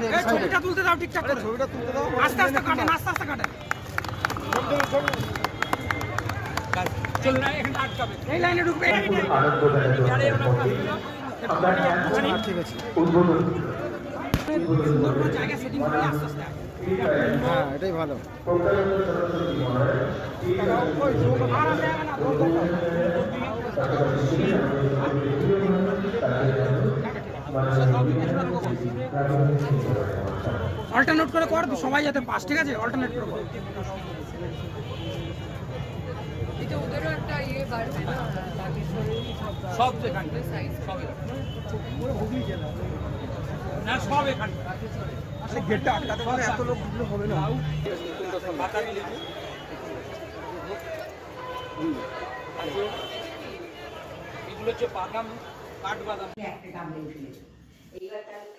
সাইডে এই ছবিটা তুলতে দাও ঠিকঠাক করে। ছবিটা তুলতে দাও। আস্তে আস্তে কাটেন আস্তে আস্তে কাটেন। হ্যাঁ এটাই ভালো আর অল্টারনেট করে কর সবাই যাতে পাস ঠিক আছে? অল্টারনেট করে কর। এটা ওদেরও একটা ইয়ে সব সব না সব এখানে গেটটা আটকাতে পারে এত লোক হবে না। এগুলো হচ্ছে বাদাম। কাঠ বাদাম একটা কামড়ে ফেলেছে এইবার তাহলে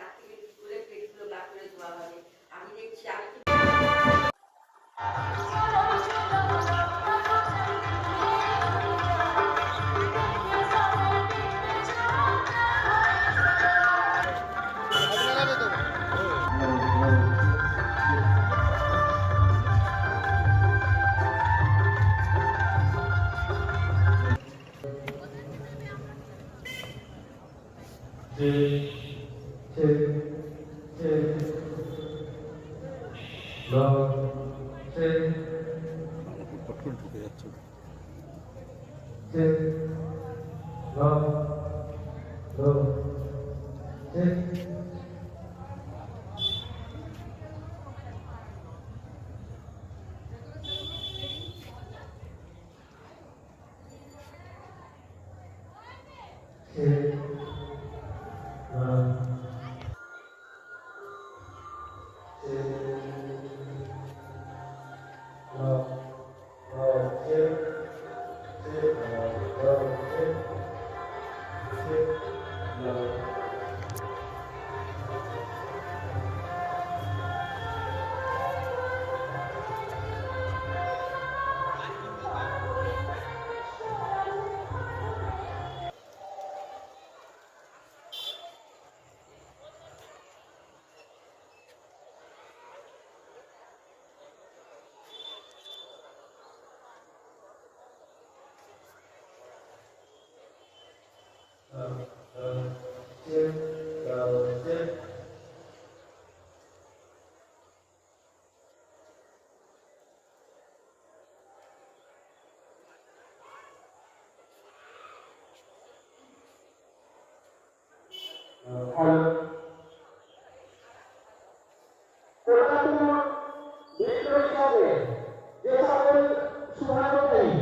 불 두개야 저기. 7, 9, 9, 7. 네. 아. কলকাতা বিশ্ববিদ্যালয়ে যে সকল শুভানুযায়ী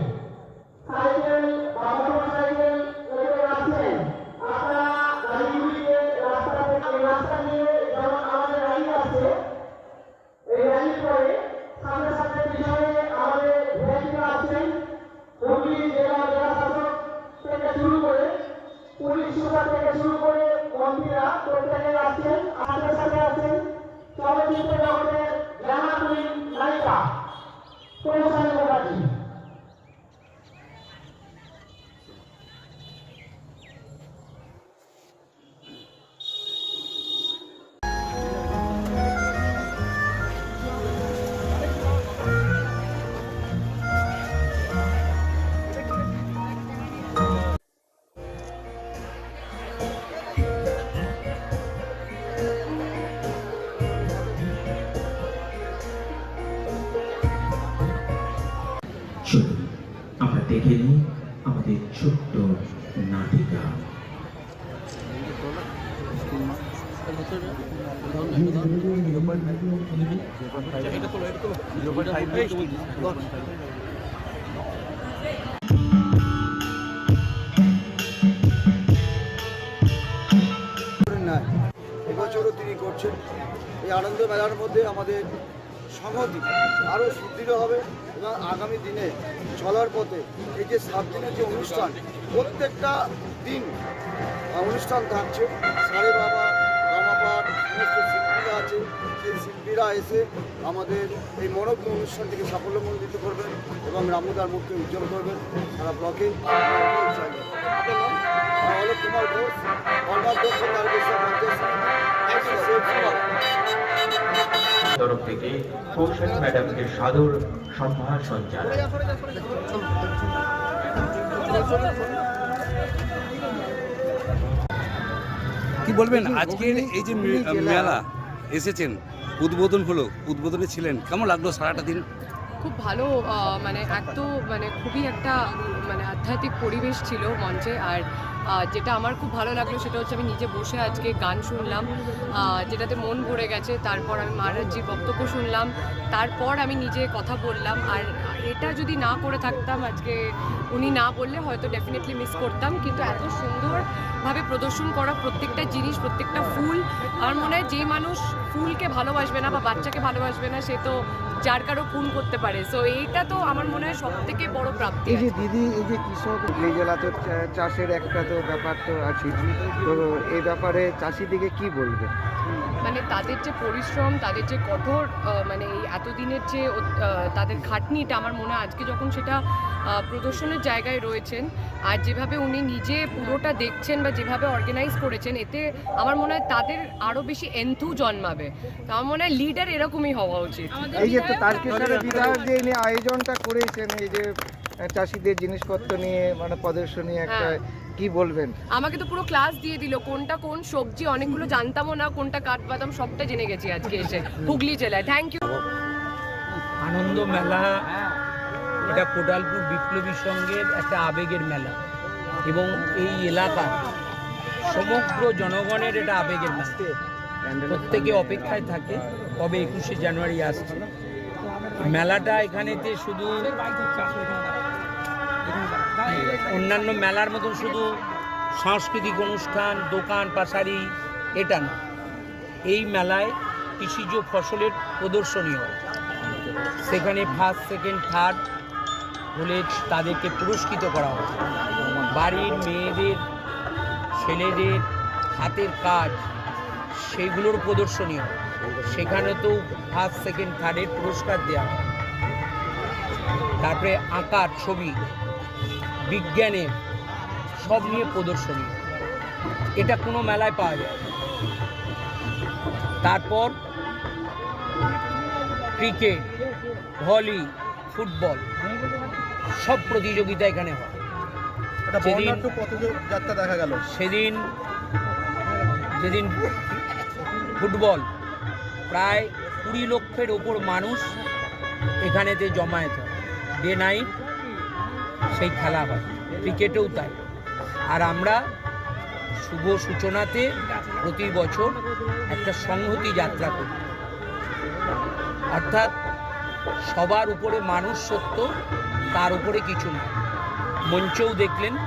দেখে নিই আমাদের ছোট্ট নাটিকা এবছরও তিনি করছেন। এই আনন্দ মেলার মধ্যে আমাদের সংহতি আরও সুদৃঢ় হবে এবং আগামী দিনে চলার পথে এই যে সাত দিনের যে অনুষ্ঠান, প্রত্যেকটা দিন অনুষ্ঠান থাকছে। সারে বাবা রামাপাট সমস্ত শিল্পীরা আছে। সেই শিল্পীরা এসে আমাদের এই মনোজ্ঞ অনুষ্ঠানটিকে সাফল্যমণ্ডিত করবেন এবং রামুদার মুখকে উজ্জ্বল করবেন। সারা ব্লকে? অলোক কুমার ঘোষ সমিতি তরফ থেকে কৌশল ম্যাডামকে সাদর সম্ভাষণ জানাই। কি বলবেন? আজকের এই যে মেলা এসেছেন উদ্বোধন হলো উদ্বোধনে ছিলেন কেমন লাগল সারাটা দিন? খুব ভালো আহ, মানে এক তো মানে খুবই একটা মানে আধ্যাত্মিক পরিবেশ ছিল মঞ্চে আর যেটা আমার খুব ভালো লাগল সেটা হচ্ছে আমি নিজে বসে আজকে গান শুনলাম যেটাতে মন ভরে গেছে তারপর আমি মহারাজজির বক্তব্য শুনলাম তারপর আমি নিজে কথা বললাম আর এটা যদি না করে থাকতাম আজকে উনি না বললে হয়তো ডেফিনেটলি মিস করতাম কিন্তু এত সুন্দরভাবে প্রদর্শন করা প্রত্যেকটা জিনিস প্রত্যেকটা ফুল আমার মনে হয় যে মানুষ ফুলকে ভালোবাসবে না বা বাচ্চাকে ভালোবাসবে না সে তো যার কারও খুন করতে পারে সো এইটা তো আমার মনে হয় সব থেকে বড় প্রাপ্তি এই যে দিদি এই যে কৃষক জেলা তো চাষের একটা তো ব্যাপার তো আছে তো এই ব্যাপারে চাষিদিকে কি বলবে? মানে তাদের যে পরিশ্রম তাদের যে কঠোর মানে এই এতদিনের যে তাদের খাটনিটা আমার মনে হয় আজকে যখন সেটা প্রদর্শনের জায়গায় রয়েছেন আর যেভাবে উনি নিজে পুরোটা দেখছেন বা যেভাবে অর্গানাইজ করেছেন এতে আমার মনে হয় তাদের আরও বেশি এন্থু জন্মাবে। তো আমার মনে হয় লিডার এরকমই হওয়া উচিত। এই যে তো তারকেশ্বরে বিধায়ক যে আয়োজনটা করেছেন এই যে চাষিদের জিনিসপত্র নিয়ে মানে প্রদর্শনী একটা হ্যাঁ। কি বলবেন? আমাকে তো পুরো ক্লাস দিয়ে দিল কোনটা কোন সবজি অনেকগুলো জানতামও না কোনটা কাঠবাদাম সবটা জেনে গেছি আজকে এসে। হুগলি জেলায় থ্যাংক ইউ আনন্দ মেলা এটা কোটালপুর বিপ্লবী সঙ্গের একটা আবেগের মেলা। এবং এই এলাকা সমগ্র জনগণের এটা আবেগের মেলা। প্রত্যেকে অপেক্ষায় থাকে কবে একুশে জানুয়ারি আসছে। মেলাটা এখানেতে শুধু অন্যান্য মেলার মতন শুধু সাংস্কৃতিক অনুষ্ঠান, দোকান, পাশারি, এটা না। এই মেলায় কৃষিজ ফসলের প্রদর্শনী হয় সেখানে ফার্স্ট সেকেন্ড থার্ড হলে তাদেরকে পুরস্কৃত করা হয়। বাড়ির মেয়েদের, ছেলেদের হাতের কাজ সেগুলোর প্রদর্শনী হয় সেখানে তো ফার্স্ট সেকেন্ড থার্ডের পুরস্কার দেওয়া হয়। তারপরে আঁকার ছবি। বিজ্ঞানের সব নিয়ে প্রদর্শনী। এটা কোনো মেলায় পাওয়া যায়। তারপর ক্রিকেট ভলি ফুটবল সব প্রতিযোগিতা এখানে হয়। সেদিন যাত্রা দেখা গেল। সেদিন যেদিন ফুটবল প্রায় কুড়ি লক্ষের ওপর মানুষ এখানেতে জমায়েত হয়। ডে নাইট সেই খেলা হয়। ক্রিকেটেও তাই। আর আমরা শুভ সূচনাতে প্রতি বছর একটা সংহতি যাত্রা করি। অর্থাৎ সবার উপরে মানুষ সত্য, তার উপরে কিছু না। মঞ্চেও দেখলেন,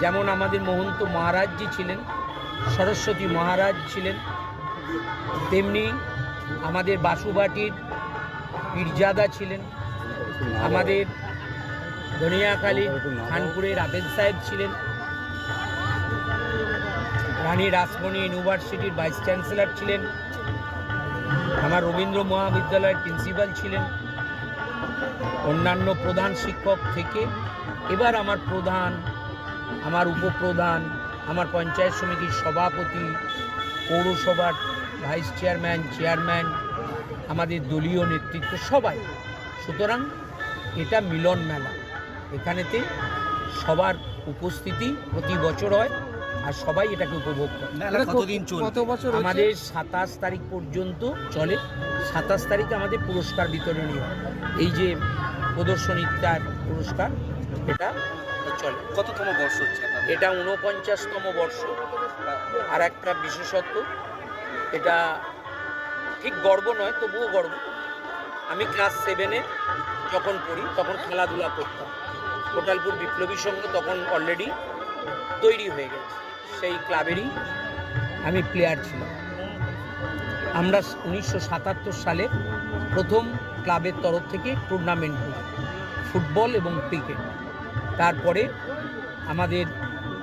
যেমন আমাদের মহন্ত মহারাজজি ছিলেন, সরস্বতী মহারাজ ছিলেন, তেমনি আমাদের বাসুবাটির পীরজাদা ছিলেন, আমাদের ধনিয়াখালী খানপুরের আবেদ সাহেব ছিলেন। রানী রাসমণি ইউনিভার্সিটির ভাইস চ্যান্সেলর ছিলেন। আমার রবীন্দ্র মহাবিদ্যালয়ের প্রিন্সিপাল ছিলেন। অন্যান্য প্রধান শিক্ষক থেকে এবার আমার প্রধান, আমার উপপ্রধান, আমার পঞ্চায়েত সমিতির সভাপতি, পৌরসভার ভাইস চেয়ারম্যান চেয়ারম্যান, আমাদের দলীয় নেতৃত্ব সবাই। সুতরাং এটা মিলন মেলা। এখানেতে সবার উপস্থিতি প্রতি বছর হয় আর সবাই এটাকে উপভোগ করে। মেলা কতদিন কত বছর আমাদের সাতাশ তারিখ পর্যন্ত চলে। সাতাশ তারিখে আমাদের পুরস্কার বিতরণী হয়। এই যে প্রদর্শনীটার পুরস্কার এটা চলে। কততম বর্ষ হচ্ছে এটা ঊনপঞ্চাশতম বর্ষ। আর একটা বিশেষত্ব এটা ঠিক গর্ব নয় তবুও গর্ব। আমি ক্লাস সেভেনে যখন পড়ি তখন খেলাধুলা করতাম। কোটালপুর বিপ্লবী সংঘ তখন অলরেডি তৈরি হয়ে গেছে। সেই ক্লাবেরই আমি প্লেয়ার ছিলাম। আমরা উনিশশো সাতাত্তর সালে প্রথম ক্লাবের তরফ থেকে টুর্নামেন্ট করি, ফুটবল এবং ক্রিকেট তারপরে আমাদের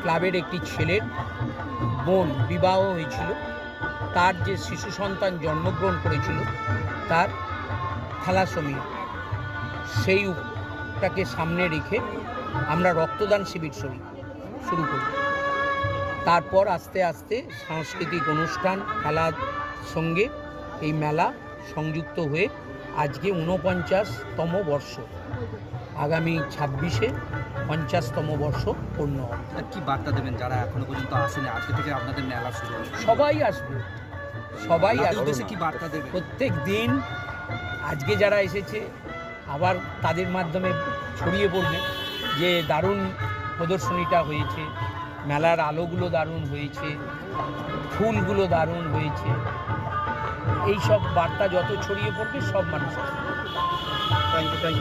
ক্লাবের একটি ছেলের বোন বিবাহ হয়েছিল। তার যে শিশু সন্তান জন্মগ্রহণ করেছিল, তার থ্যালাসোমিয়া সেইটাকে সামনে রেখে আমরা রক্তদান শিবির শুরু শুরু করি। তারপর আস্তে আস্তে সাংস্কৃতিক অনুষ্ঠান খেলার সঙ্গে এই মেলা সংযুক্ত হয়ে আজকে ঊনপঞ্চাশতম বর্ষ। আগামী ছাব্বিশে পঞ্চাশতম বর্ষ পূর্ণ হবে। আর কি বার্তা দেবেন যারা এখনও পর্যন্ত আসেনি? আজকে থেকে আপনাদের মেলা শুরু সবাই আসবে। সবাই আসবে। কি বার্তা দেবে প্রত্যেক দিন আজকে যারা এসেছে আবার তাদের মাধ্যমে ছড়িয়ে পড়বে যে দারুণ প্রদর্শনীটা হয়েছে, মেলার আলোগুলো দারুণ হয়েছে, ফুলগুলো দারুণ হয়েছে। এই সব বার্তা যত ছড়িয়ে পড়বে সব মানুষ থ্যাংক ইউ থ্যাংক ইউ